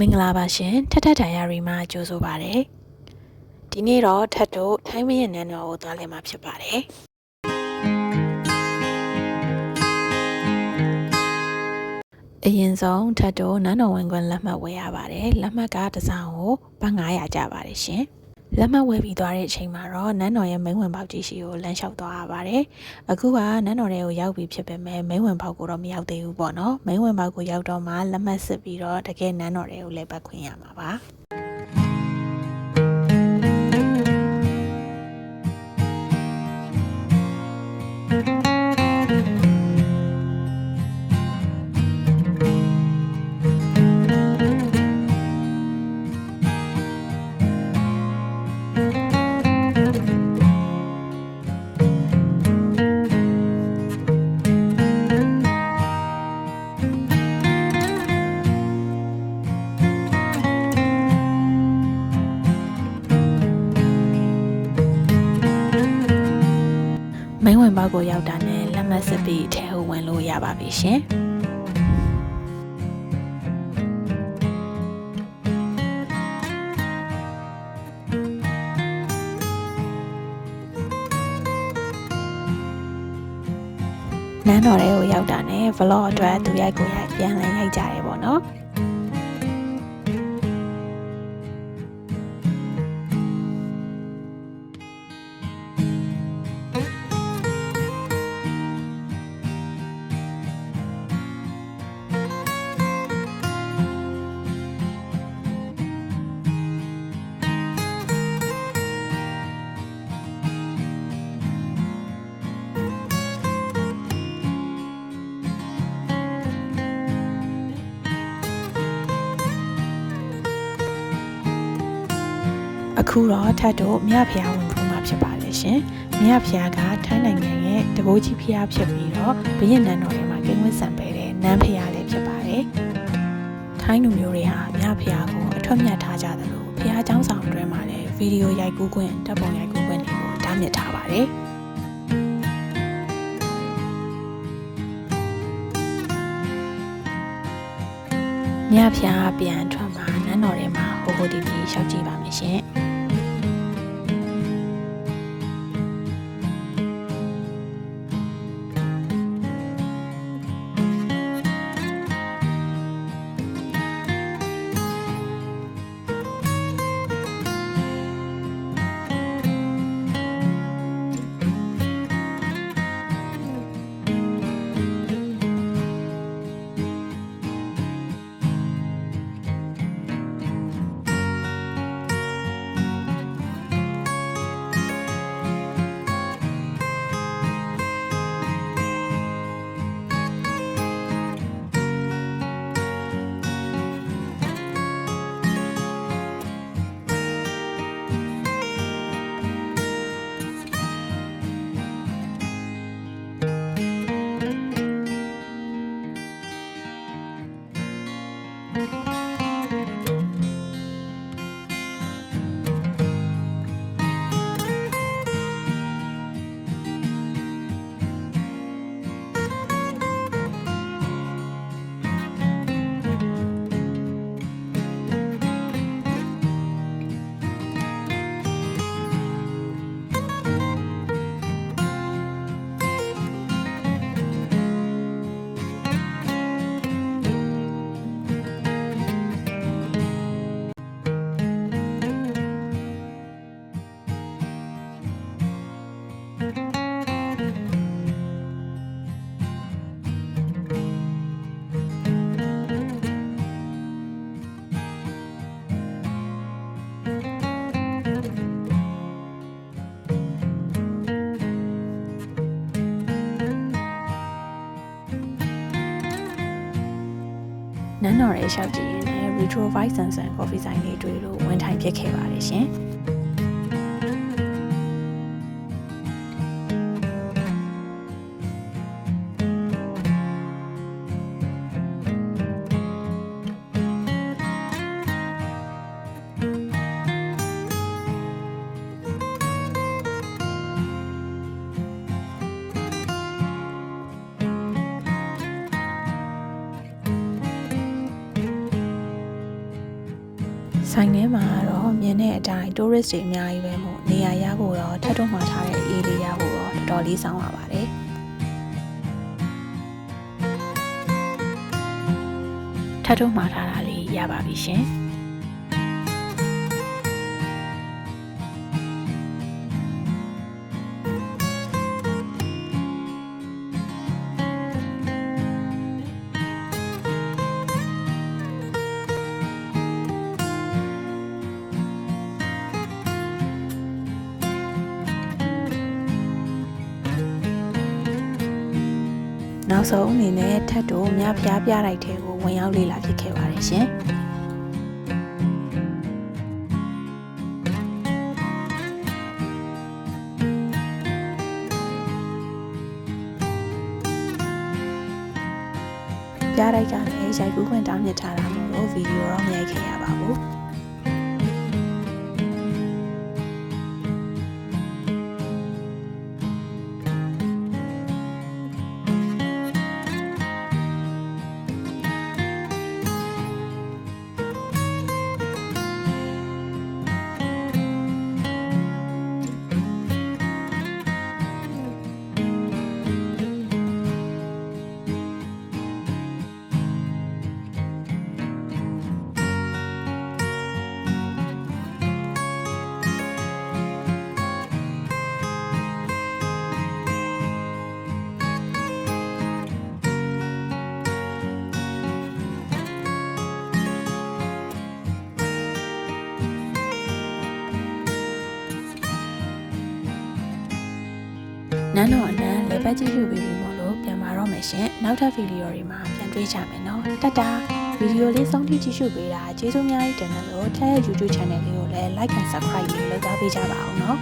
မင်္ဂလာပါရှင်ထက်ထက်ဒိုင်ယာရီမှာကြိုဆိုပါရစေဒီနေ့တော့ထက်တို့ထိုင်းမင်းနန်းတော်ကိုသွားလည်မှာဖြစ်ပါတယ်အရင်ဆုံးထက်တို့နန်းတော်ဝင်ခွင့်လက်မှတ်ဝယ်ရပါတယ်လက်မှတ်ကတစ်စောင်ကိုဘတ်900ကျပါတယ်ရှင် လက်မှတ်ဝယ်ပြီးသွားတဲ့အချိန်မှာတော့နန်းတော်ရဲ့မိန်းဝင်ပေါက်ကြီးရှိကိုလမ်းလျှောက်သွားရပါတယ်။အခုကနန်းတော်တွေကိုရောက်ပြီဖြစ်ပေမဲ့မိန်းဝင်ပေါက်ကိုတော့မရောက်သေးဘူးပေါ့နော်။မိန်းဝင်ပေါက်ကိုရောက်တော့မှလက်မှတ်စစ်ပြီးတော့တကယ်နန်းတော်တွေကိုလည်းပတ်ခွင့်ရမှာပါ။ မင်းဝင်ပေါက်ကိုရောက်တာနဲ့လက်မှတ်စစ်ပြီးအထဲကိုဝင်လို့ရပါပြီရှင်။နန်းတော်တွေကိုရောက်တာနဲ့ vlog အတွက်သူရိုက်ကိုရိုက်ပြန်လည်ရိုက်ကြတယ်ပေါ့နော်။ အခုတော့ထတ်တို့မြဖျားဝင်ဖူးမှာဖြစ်ပါတယ်ရှင်မြဖျားကထိုင်းနိုင်ငံရဲ့တကိုးကြီးဖျားဖြစ်ပြီးတော့ဘရင်နန်းတော်ထဲမှာကိန်းဝတ်ဆံပေးတဲ့နန်းဖျားလည်းဖြစ်ပါတယ်ထိုင်းလူမျိုးတွေဟာမြဖျားကိုအထွတ်မြတ်ထားကြသလိုဖျားเจ้าဆောင်တွဲမှာလည်းဗီဒီယိုရိုက်ကူးခွင့်တပ်ပုံရိုက်ကူးခွင့်တွေကိုတားမြစ်ထားပါတယ်မြဖျားပြန်ထွက်မှာနန်းတော်ထဲမှာဟိုဟိုတီတီရှောက်ကြည့်ပါမယ်ရှင် နန်းတော်ရဲ့ရှောက်ကြည့်ရင်လည်း Retro Vibe Samsung Coffee ဆိုင်လေးတွေ့လို့ဝင်ထိုင်ဖြစ်ခဲ့ပါတယ်ရှင်။ ဆိုင်ထဲမှာတော့မြင်တဲ့အတိုင်း tourist တွေအများကြီးပဲမို့နေရာရဖို့တော့ထပ်တော့မှာထားတဲ့အေးလေးရဖို့တော့တော်တော်လေးစောင်းရပါတယ်ထပ်တော့မှာထားတာလေးရပါပြီရှင် နောက်ဆုံးအနေနဲ့ထပ်တော့မြဖျားပြလိုက်တဲ့ကိုဝင်ရောက်လေ့လာဖြစ်ခဲ့ပါတယ်ရှင်ပြလိုက်ကြတယ်ရိုက်ကူးခွင့်တောင်းမြစ်ထားတာမို့လို့ဗီဒီယိုတော့မရိုက်ခဲ့ရပါဘူး နန်းတော်အနန်းလေပတ်ကြည့်ရှုပြီးပြီမို့လို့ပြန်มาတော့မယ်ရှင်နောက်ထပ်ဗီဒီယိုတွေမှာပြန်တွေ့ကြမယ်နော်တတ်တာဗီဒီယိုလေးဆုံးထိကြည့်ရှုပေးတာကျေးဇူးအများကြီးတင်တယ်လို့ထက်ရဲ့ YouTube channel လေးကိုလည်း like and subscribe လေးလုပ်သားပေးကြပါအောင်နော်